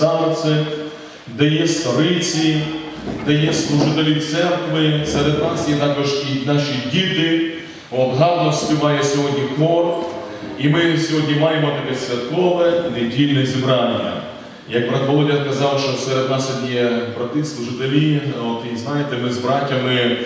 старці, де є стариці, де є служителі церкви. Серед нас є також і наші діти. От гарно співає сьогодні хор. І ми сьогодні маємо таке святкове недільне зібрання. Як брат Володя казав, що серед нас є брати, служителі, от і знаєте, ми з братями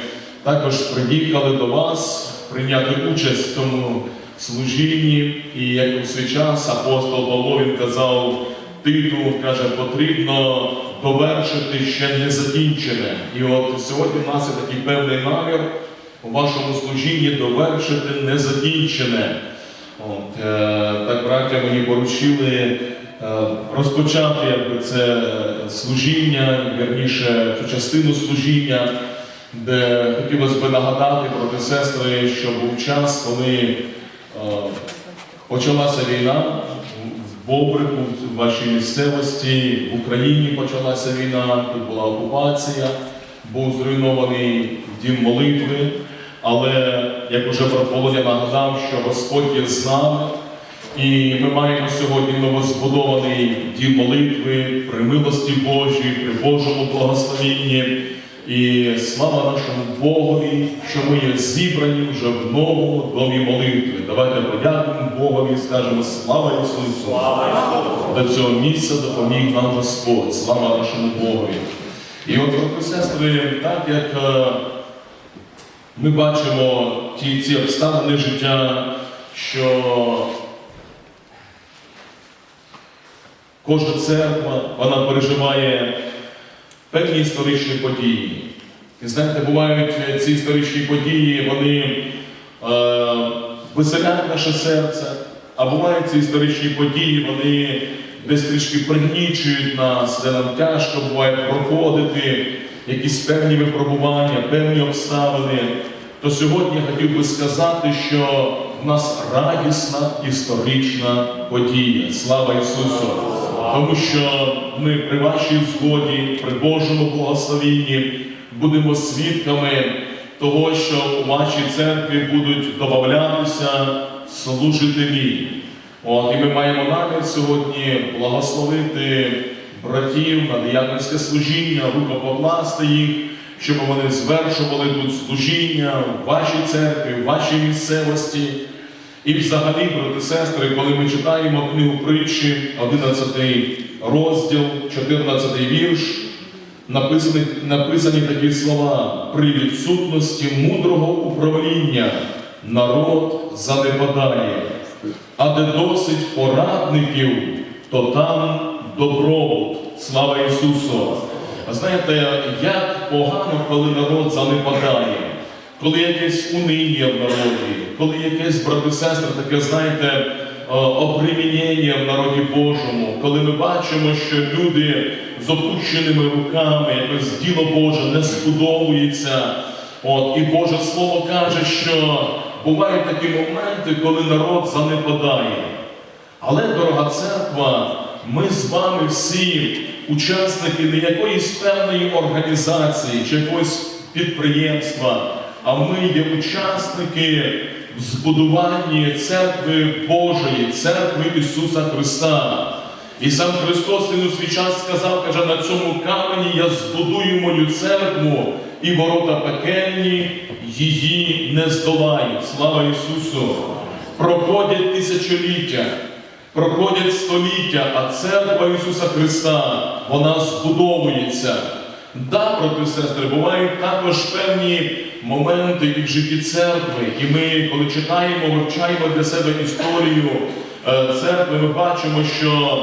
також приїхали до вас прийняти участь в цьому служінні. І як у свій час апостол Павло він казав Титу, каже, потрібно довершити ще не закінчене. І от сьогодні в нас є такий певний намір у вашому служінні довершити незакінчене. От, е, так браття мені поручили е, розпочати якби, це служіння, вірніше цю частину служіння, де хотілося б нагадати брати сестри, що був час, коли е, почалася війна Бобрику, в вашій місцевості, в Україні почалася війна, тут була окупація, був зруйнований дім молитви. Але як уже брат Володя нагадав, що Господь є з нами, і ми маємо сьогодні новозбудований дім молитви при милості Божій, при Божому благословенні. І слава нашому Богові, що ми є зібрані вже в новому домі молитви. Давайте подякуємо Богові і скажемо слава Ісусу! До цього місця допоміг нам Господь, слава нашому Богові. І от, брати сестри, так як е, ми бачимо ті, ці обставини життя, що кожна церква вона переживає певні історичні події. І знаєте, бувають ці історичні події, вони е, веселять наше серце, а бувають ці історичні події, вони десь трішки пригнічують нас, де нам тяжко буває проходити якісь певні випробування, певні обставини. То сьогодні я хотів би сказати, що в нас радісна історична подія. Слава Ісусу! Тому що ми при вашій згоді, при Божому благословенні будемо свідками того, що у вашій церкві будуть додатися служителі. От, і ми маємо намір сьогодні благословити братів на дияконське служіння, рукопокласти їх, щоб вони звершували тут служіння в вашій церкві, в вашій місцевості. І взагалі, брати сестри, коли ми читаємо книгу притчі, 11 розділ, 14 вірш, написані, написані такі слова: при відсутності мудрого управління народ занепадає, а де досить порадників, то там добробут. Слава Ісусу! Знаєте, як погано, коли народ занепадає, коли якесь униння в народі, коли якесь, брати сестри, таке, знаєте, е, обремінення в народі Божому, коли ми бачимо, що люди з опущеними руками, якось діло Боже не сподобується. От, і Боже Слово каже, що бувають такі моменти, коли народ занепадає. Але, дорога церква, ми з вами всі учасники не якоїсь певної організації чи якогось підприємства, а ми є учасники в збудуванні церкви Божої, церкви Ісуса Христа. І сам Христос він у свій час сказав, каже, на цьому камені я збудую мою церкву, і ворота пекельні її не здолають. Слава Ісусу! Проходять тисячоліття. Проходять століття, а церква Ісуса Христа, вона збудовується. Да, брати сестри, бувають також певні моменти і в житті церкви. І ми, коли читаємо, вивчаємо для себе історію е, церкви, ми бачимо, що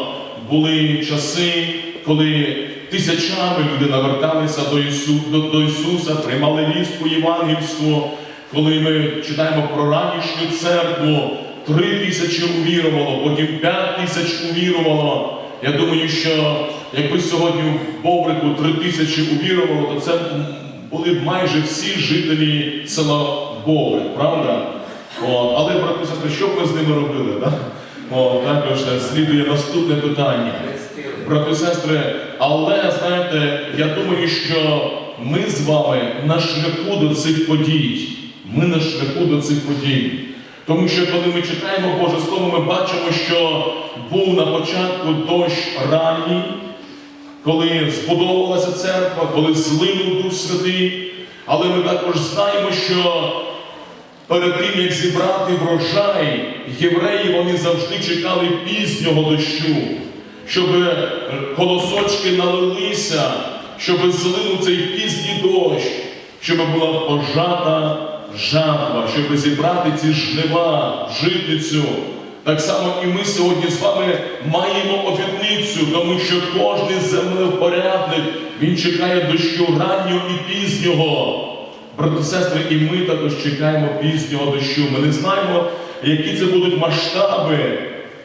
були часи, коли тисячами люди наверталися до, Ісу, до, до Ісуса, приймали вістку євангельську, коли ми читаємо про ранішню церкву. Три тисячі увірувало, потім п'ять тисяч увірувало. Я думаю, що якби сьогодні в Бобрику три тисячі увірувало, то це були б майже всі жителі села Бобрик, правда? От. Але, брати сестри, що б ми з ними робили? Да? От, також слідує наступне питання. Брати сестри, але знаєте, я думаю, що ми з вами на шляху до цих подій. Ми на шляху до цих подій. Тому що коли ми читаємо Боже Слово, ми бачимо, що був на початку дощ ранній, коли збудовувалася церква, коли злинув Дух Святий. Але ми також знаємо, що перед тим, як зібрати врожай, євреї вони завжди чекали пізнього дощу, щоб колосочки налилися, щоб злинув цей пізній дощ, щоб була пожата жатва, щоб зібрати ці жнива, житницю. Так само і ми сьогодні з вами маємо обітницю, тому що кожен землевпорядник він чекає дощу раннього і пізнього. Брати, сестри, і ми також чекаємо пізнього дощу. Ми не знаємо, які це будуть масштаби,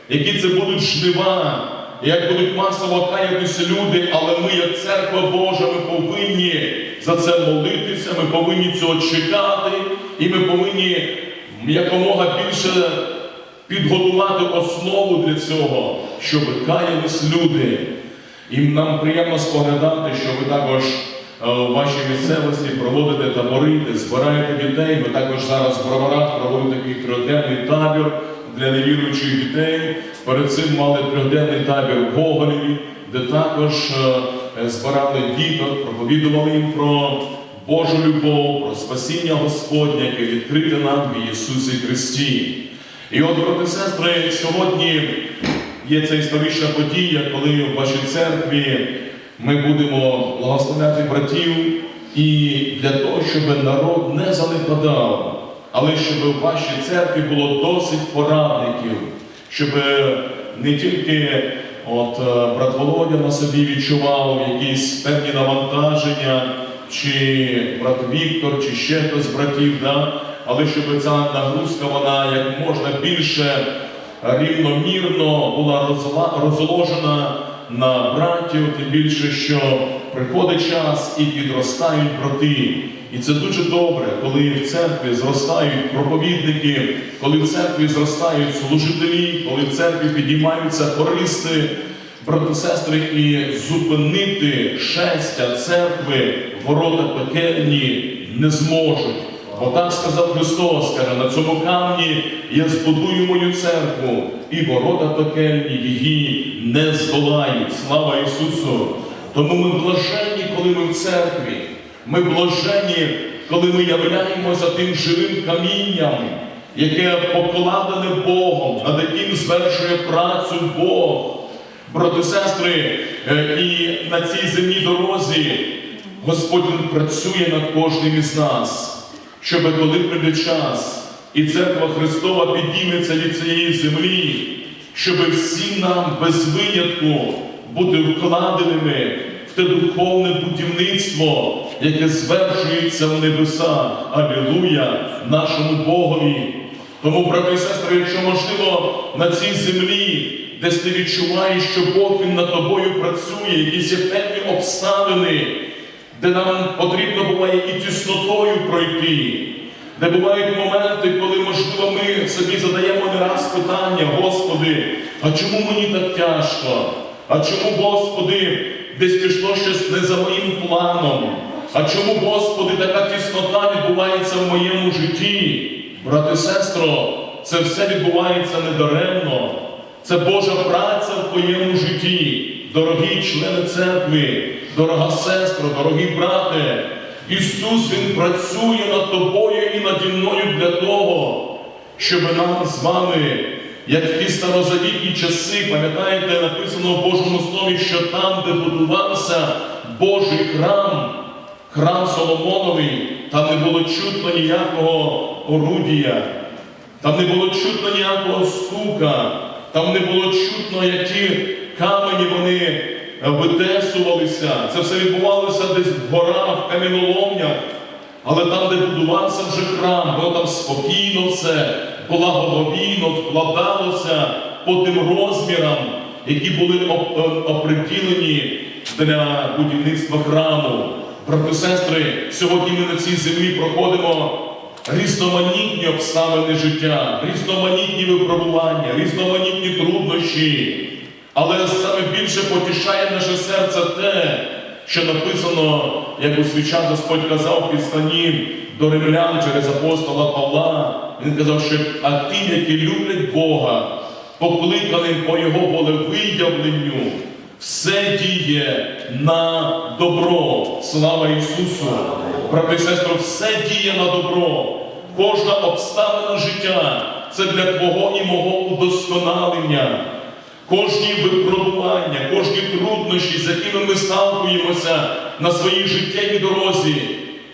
які це будуть жнива, як будуть масово каятися люди, але ми, як церква Божа, ми повинні за це молитися, ми повинні цього чекати, і ми повинні якомога більше підготувати основу для цього, щоб каялись люди. І нам приємно споглядати, що ви також е, у вашій місцевості проводите табори, збираєте дітей. Ми також зараз в Броварах проводимо такий трьохденний табір для невіруючих дітей. Перед цим мали трьохденний табір в Гоголеві, де також е, е, збирали діток, проповідували їм про Божу любов, про спасіння Господнє, яке відкрите нам в Ісусі Христі. І от, брати сестри, сьогодні є ця історична подія, коли в вашій церкві ми будемо благословляти братів і для того, щоб народ не занепадав, але щоб в вашій церкві було досить порадників, щоб не тільки от, е, брат Володя на собі відчував якісь певні навантаження, чи брат Віктор, чи ще хтось з братів, да? Але щоб ця нагрузка вона як можна більше рівномірно була розложена на братів, тим більше, що приходить час і підростають брати. І це дуже добре, коли в церкві зростають проповідники, коли в церкві зростають служителі, коли в церкві підіймаються хористи, брати, сестри, і зупинити шестя церкви, ворота пекельні не зможуть. Бо так сказав Христос, каже, на цьому камні я збудую мою церкву, і ворота пекельні її не здолають. Слава Ісусу! Тому ми блаженні, коли ми в церкві. Ми блаженні, коли ми являємося тим живим камінням, яке покладене Богом, над яким звершує працю Бог. Брати, сестри, е, і на цій земній дорозі Господь працює над кожним із нас, щоб коли прийде час, і церква Христова підійметься від цієї землі, щоб всі нам без винятку бути вкладеними в те духовне будівництво, яке звершується в небеса. Алілуя, нашому Богові. Тому, брати і сестри, якщо можливо на цій землі, десь ти відчуваєш, що Бог він над тобою працює, якісь є певні обставини, де нам потрібно буває і тіснотою пройти, де бувають моменти, коли, можливо, ми собі задаємо не раз питання, Господи, а чому мені так тяжко? А чому, Господи, десь пішло щось не за моїм планом? А чому, Господи, така тіснота відбувається в моєму житті? Брате, сестро, це все відбувається недаремно. Це Божа праця в твоєму житті, дорогі члени церкви, дорога сестро, дорогі брате. Ісус Він працює над тобою і наді мною для того, щоб нам з вами, як в ті старозавітні часи, пам'ятаєте, написано в Божому Слові, що там, де будувався Божий храм, храм Соломоновий, там не було чутно ніякого орудія, там не було чутно ніякого стука, там не було чутно, як ті камені вони витесувалися. Це все відбувалося десь в горах, в каміноломнях. Але там, де будувався вже храм, було там спокійно все, благоговійно вкладалося по тим розмірам, які були е, оприділені для будівництва храму. Брати сестри, сьогодні ми на цій землі проходимо різноманітні обставини життя, різноманітні випробування, різноманітні труднощі. Але саме більше потішає наше серце те, що написано, як у свій час Господь казав в післанні до римлян через апостола Павла. Він казав, що а ті, які люблять Бога, покликаним по Його волевиявленню, все діє на добро. Слава Ісусу! Брати і сестри, все діє на добро. Кожна обставина життя це для Твого і мого удосконалення. Кожні випробування, кожні труднощі, з якими ми сталкуємося на своїй життєвій дорозі,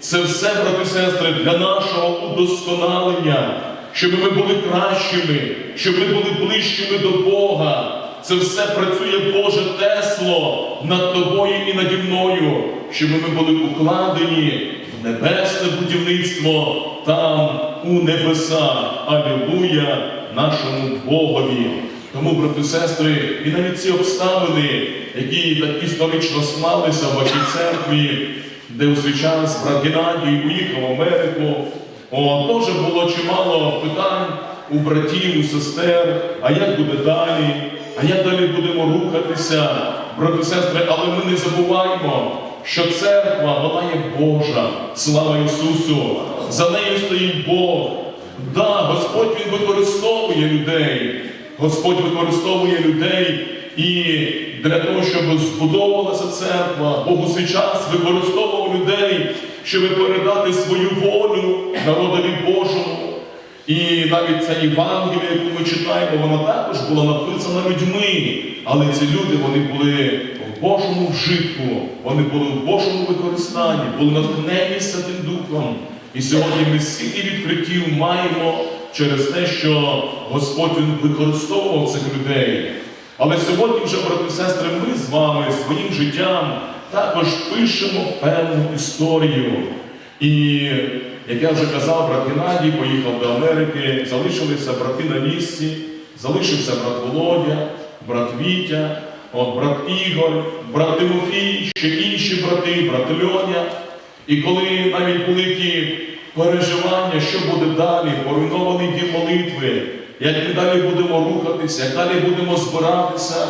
це все, брати і сестри, для нашого удосконалення, щоб ми були кращими, щоб ми були ближчими до Бога. Це все працює Боже Тесло над тобою і наді мною, щоб ми були укладені в небесне будівництво там у небеса. Алілуя нашому Богові. Тому, брати сестри, і навіть ці обставини, які так історично склалися в вашій церкві, де у свій час брат Геннадій уїхав в Америку, о, теж було чимало питань у братів, у сестер, а як буде далі, а як далі будемо рухатися, брати сестри, але ми не забуваємо, що церква, вона є Божа, слава Ісусу, за нею стоїть Бог. Да, Господь Він використовує людей. Господь використовує людей і для того, щоб збудовувалася церква, Бог у свій час використовував людей, щоб передати свою волю народові Божому. І навіть ця Євангелія, яку ми читаємо, вона також була написана людьми. Але ці люди вони були в Божому вжитку, вони були в Божому використанні, були натхнені Святим Духом. І сьогодні ми скільки відкриттів маємо через те, що Господь Він використовував цих людей. Але сьогодні вже, брати і сестри, ми з вами своїм життям також пишемо певну історію. І, як я вже казав, брат Геннадій поїхав до Америки, залишилися брати на місці, залишився брат Володя, брат Вітя, от, брат Ігор, брат Тимофій, ще інші брати, брат Льоня. І коли навіть були ті переживання, що буде далі, поруйнований дім молитви, як ми далі будемо рухатися, як далі будемо збиратися.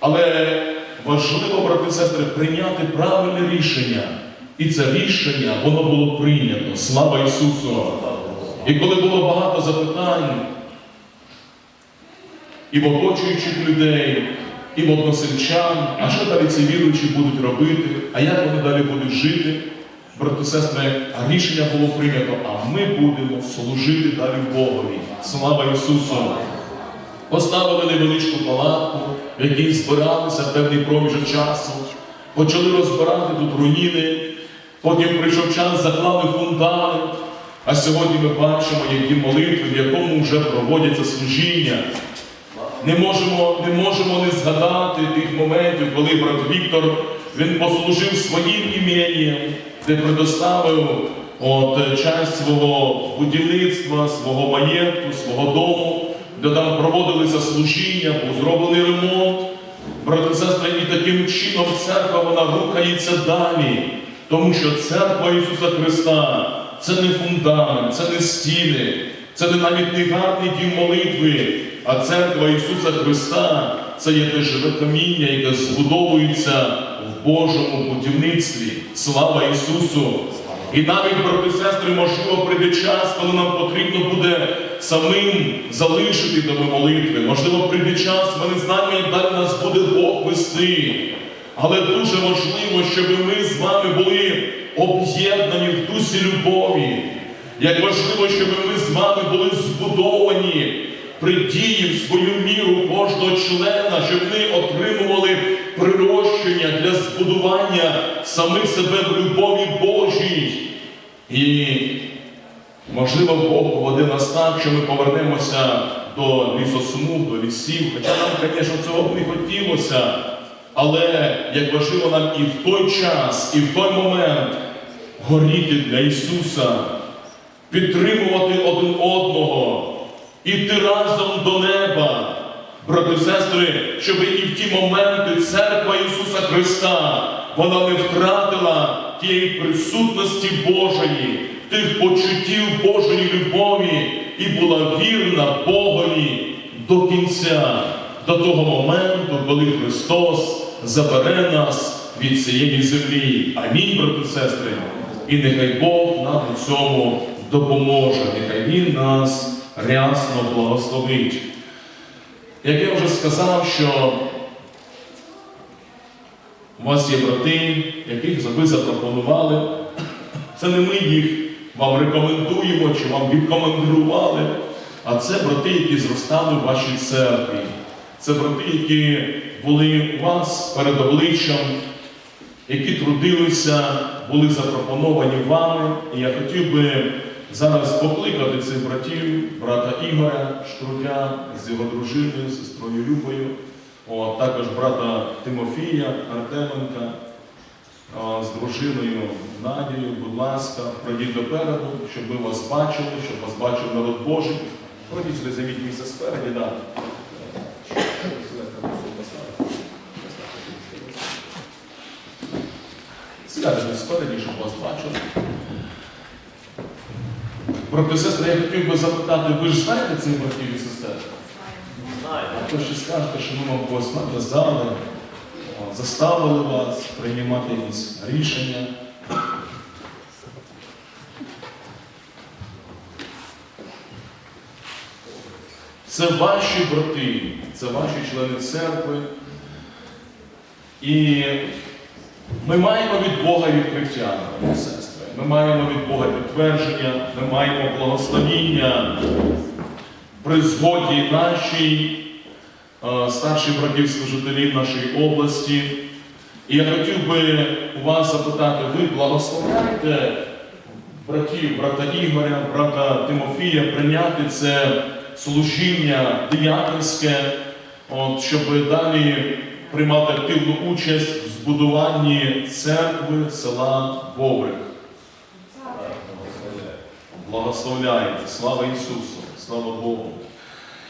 Але важливо, брати сестри, прийняти правильне рішення. І це рішення, воно було прийнято. Слава Ісусу! І коли було багато запитань, і в оточуючих людей, і в односельчан, а що далі ці віруючі будуть робити, а як вони далі будуть жити, брати сестри, рішення було прийнято, а ми будемо служити далі Богові. Слава Ісусу! Поставили невеличку палатку, в якій збиралися певний проміжок часу, почали розбирати тут руїни, потім прийшов час, заклали фундамент. А сьогодні ми бачимо, які молитви, в якому вже проводяться служіння. Не можемо, не можемо не згадати тих моментів, коли брат Віктор він послужив своїм ім'ям, де предоставив от, часть свого будівництва, свого маєтку, свого дому, де там проводилися служіння, був зроблений ремонт. Брати сестри, і таким чином церква вона рухається далі. Тому що церква Ісуса Христа це не фундамент, це не стіни, це не навіть не гарний дім молитви, а церква Ісуса Христа це є те живе каміння, яке збудовується Божому будівництві. Слава Ісусу! І навіть, брати сестри, можливо, прийде час, коли нам потрібно буде самим залишити доми молитви. Можливо, прийде час, ми не знаємо, як далі нас буде Бог вести. Але дуже важливо, щоб ми з вами були об'єднані в дусі любові. Як важливо, щоб ми з вами були збудовані при дії в свою міру кожного члена, щоб ми отримували прирощення для збудування самих себе в любові Божій. І можливо, Бог поведе нас так, що ми повернемося до лісосмуг, до лісів. Хоча нам, звісно, цього б не хотілося. Але як важливо нам і в той час, і в той момент горіти для Ісуса, підтримувати один одного, іти разом до неба. Брати і сестри, щоб і в ті моменти церква Ісуса Христа вона не втратила тієї присутності Божої, тих почуттів Божої любові і була вірна Богові до кінця, до того моменту, коли Христос забере нас від цієї землі. Амінь, брати сестри. І нехай Бог нам у цьому допоможе, нехай Він нас рясно благословить. Як я вже сказав, що У вас є брати, яких ви запропонували. Це не ми їх вам рекомендуємо чи вам відкомандирували, а це брати, які зростали в вашій церкві. Це брати, які були у вас перед обличчям, які трудилися, були запропоновані вами. І я хотів би зараз покликати цих братів, брата Ігоря Штрудя з його дружиною, сестрою Любою, о, також брата Тимофія Артеменка а, з дружиною Надією, будь ласка, пройдіть допереду, щоб ми вас бачили, щоб вас бачив народ Божий. Пройдіть сюди, займіть місце спереді, да. Сідайте спереді, щоб вас бачили. Брати сестри, я хотів би запитати, ви ж знаєте цих братів і сестер? А то ще скажете, що ми вам когось нав'язали, заставили вас приймати якісь рішення. Це ваші брати, це ваші члени церкви. І ми маємо від Бога відкриття, сестри. Ми маємо від Бога підтвердження, ми маємо благословіння при згоді нашій, е, старших братів служителів нашої області. І я хотів би у вас запитати, ви благословляєте братів, брата Ігоря, брата Тимофія прийняти це служіння дияконське, щоб далі приймати активну участь в збудуванні церкви села Боврик. Благословляйте, слава Ісусу, слава Богу.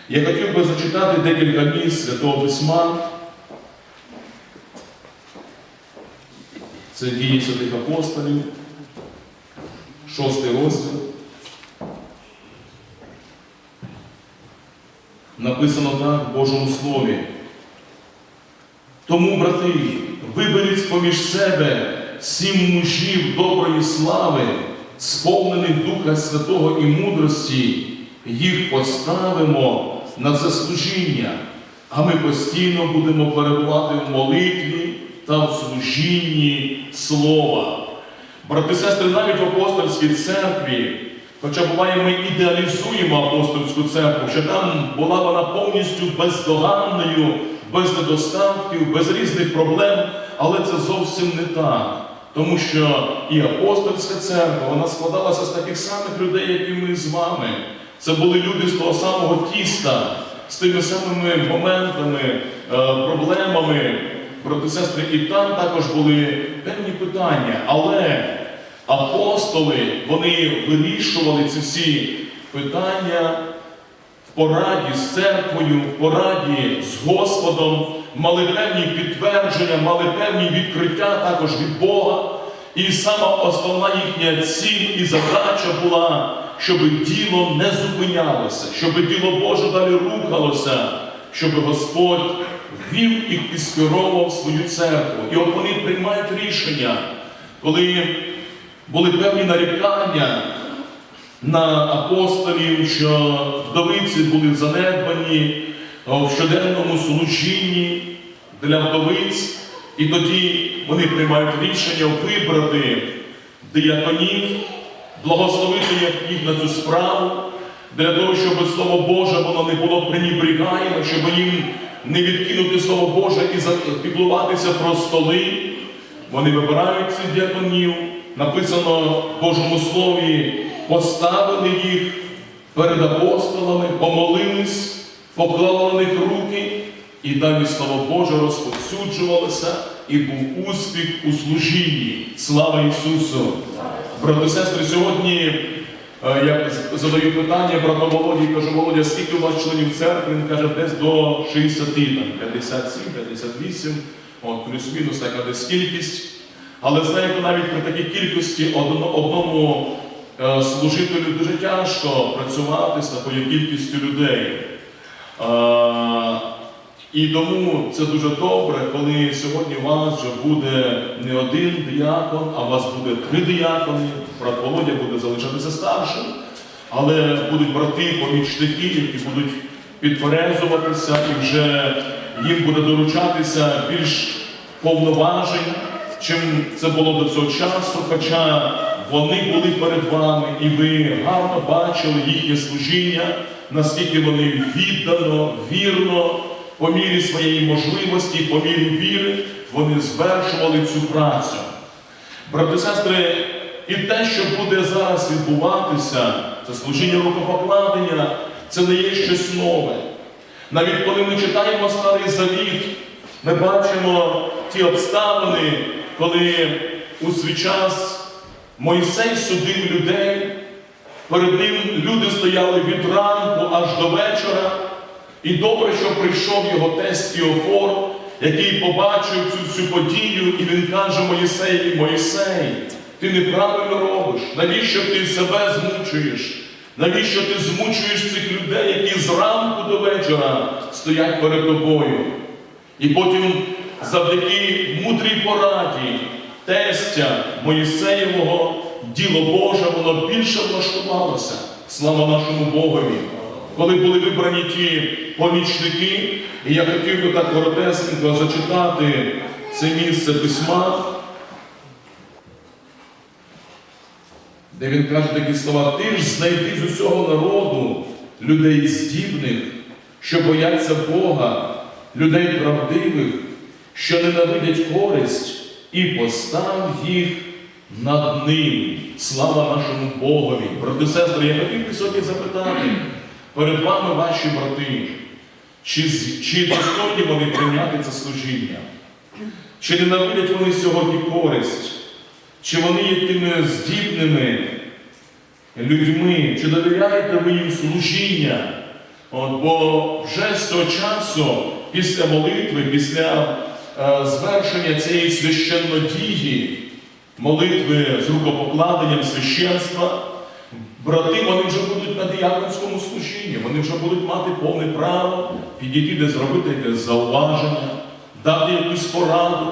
Я хотів би зачитати декілька місць Святого Письма. Це дії святих апостолів, шостий розділ. Написано так в Божому Слові. Тому, брати, виберіть з-поміж себе сім мужів доброї слави, сповнених Духа Святого і мудрості, їх поставимо на це служіння, а ми постійно будемо перебувати в молитві та в служінні Слова. Брати сестри, навіть в апостольській церкві, хоча буває, ми ідеалізуємо апостольську церкву, що там була вона повністю бездоганною, без недостатків, без різних проблем, але це зовсім не так. Тому що і апостольська церква вона складалася з таких самих людей, як і ми з вами. Це були люди з того самого тіста, з тими самими моментами, е, проблемами, брати сестри, і там також були певні питання. Але апостоли вони вирішували ці всі питання в пораді з церквою, в пораді з Господом, мали певні підтвердження, мали певні відкриття також від Бога. І сама основна їхня ціль і задача була, щоб діло не зупинялося, щоб діло Боже далі рухалося, щоб Господь вів і підскеровував свою церкву. І от вони приймають рішення, коли були певні нарікання на апостолів, що вдовиці були занедбані в щоденному служінні для вдовиць, і тоді вони приймають рішення вибрати дияконів, благословити їх на цю справу, для того, щоб Слово Боже воно не було пренібрігаємо, щоб їм не відкинути Слово Боже і піклуватися про столи. Вони вибирають цих діаконів, написано в Божому Слові, поставили їх перед апостолами, помолились, поклали на них руки, і далі Слово Боже розповсюджувалося, і був успіх у служінні. Слава Ісусу! Брати сестри, сьогодні е, я задаю питання брату Володі, кажу, Володя, скільки у вас членів церкви? Він каже, десь до 60, там, 57, 58, от, плюс-мінус така десь кількість. Але знаєте, навіть при такій кількості одно- одному е, служителю дуже тяжко працювати з такою кількістю людей. І тому це дуже добре, коли сьогодні у вас вже буде не один діякон, а у вас буде три діякони. Брат Володя буде залишатися старшим, але будуть брати помічники, які будуть підперезуватися, і вже їм буде доручатися більш повноважень, чим це було до цього часу, хоча вони були перед вами, і ви гарно бачили їхнє служіння, наскільки вони віддано, вірно, по мірі своєї можливості, по мірі віри, вони звершували цю працю. Брати сестри, і те, що буде зараз відбуватися, це служіння рукопокладення, це не є щось нове. Навіть коли ми читаємо Старий Завіт, ми бачимо ті обставини, коли у свій час Мойсей судив людей, перед ним люди стояли від ранку аж до вечора. І добре, що прийшов його тесть Іофор, який побачив цю всю подію, і він каже Моїсеєві, Моїсей, ти неправильно робиш. Навіщо ти себе змучуєш? Навіщо ти змучуєш цих людей, які зранку до вечора стоять перед тобою? І потім, завдяки мудрій пораді, тестя Моїсеєвого, діло Боже, воно більше влаштувалося. Слава нашому Богові! Коли були вибрані ті помічники, і я хотів би так коротесенько зачитати це місце письма, де він каже такі слова, ти ж знайди з усього народу людей здібних, що бояться Бога, людей правдивих, що ненавидять користь, і постав їх над ним. Слава нашому Богові. Брати сестри, я хотів би сьогодні запитати перед вами ваші брати, чи, чи достойні вони прийняти це служіння? Чи ненавидять вони сьогодні користь? Чи вони є тими здібними людьми? Чи довіряєте ви їм служіння? От, бо вже з цього часу, після молитви, після звершення цієї священнодії, молитви з рукопокладенням священства, брати вони вже будуть на діяконському служінні, вони вже будуть мати повне право підійти, де зробити якесь зауваження, дати якусь пораду,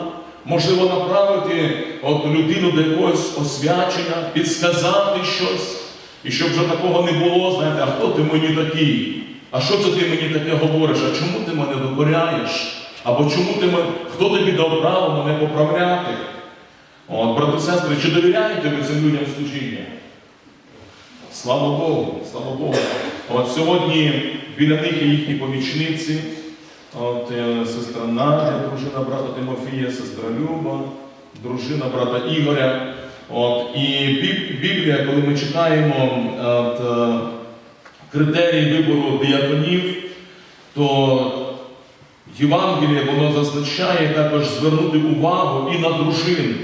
можливо, направити от людину до якогось освячення, підсказати щось. І щоб вже такого не було, знаєте, а хто ти мені такий? А що це ти мені таке говориш? А чому ти мене докоряєш? Або чому ти хто тобі дав право мене поправляти? От, брати сестри, чи довіряєте ви цим людям служіння? Слава Богу, слава Богу. От сьогодні біля них є їхні помічниці, от, е, сестра Надя, дружина брата Тимофія, сестра Люба, дружина брата Ігоря. От, і Біблія, коли ми читаємо от, е, критерії вибору дияконів, то Євангеліє воно зазначає також звернути увагу і на дружин.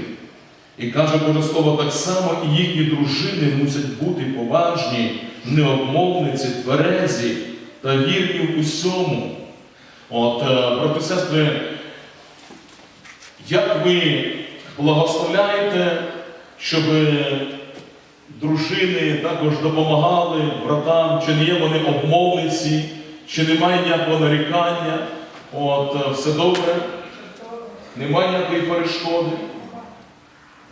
І каже Боже Слово, так само і їхні дружини мусять бути поважні, необмовниці, тверезі та вірні в усьому. От, е, брати сестри, як ви благословляєте, щоб дружини також допомагали братам, чи не є вони обмовниці, чи немає ніякого нарікання, от, е, все добре, немає ніякої перешкоди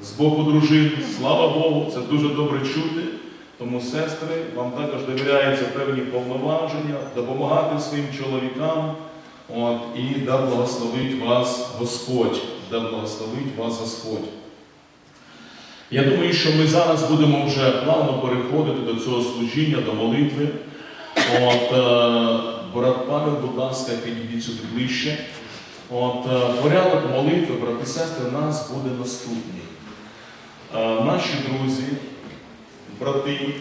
з боку дружин. Слава Богу, це дуже добре чути. Тому, сестри, вам також довіряються певні повноваження, допомагати своїм чоловікам. От, і да благословить вас Господь, да благословить вас Господь. Я думаю, що ми зараз будемо вже плавно переходити до цього служіння, до молитви. От, е, брат Павел, будь ласка, підійдіть сюди ближче. От, е, порядок молитви, брати і сестри, у нас буде наступний. Е, Наші друзі, брати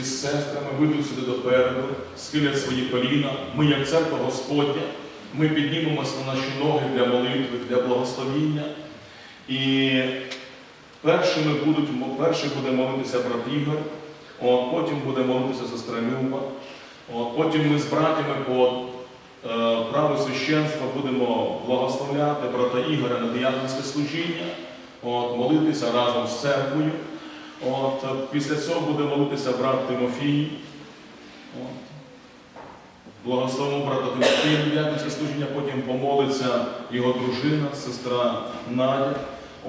і сестрами вийдуть сюди допереду, схилять свої коліна. Ми, як церква Господня, ми піднімемося на наші ноги для молитви, для благословіння. І першими будуть, перший буде молитися брат Ігор, от, потім буде молитися сестра Люба. От, потім ми з братями по е, праву священства будемо благословляти брата Ігоря на дияконське служіння от, молитися разом з церквою. От, після цього буде молитися брат Тимофій. Благословимо брата Тимофія на дякується служіння, потім помолиться його дружина, сестра Надя.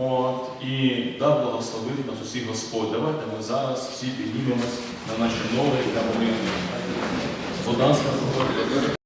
От, і да благословить нас усіх Господь. Давайте ми зараз всі піднімемось на наші ноги для молитви. Будь ласка.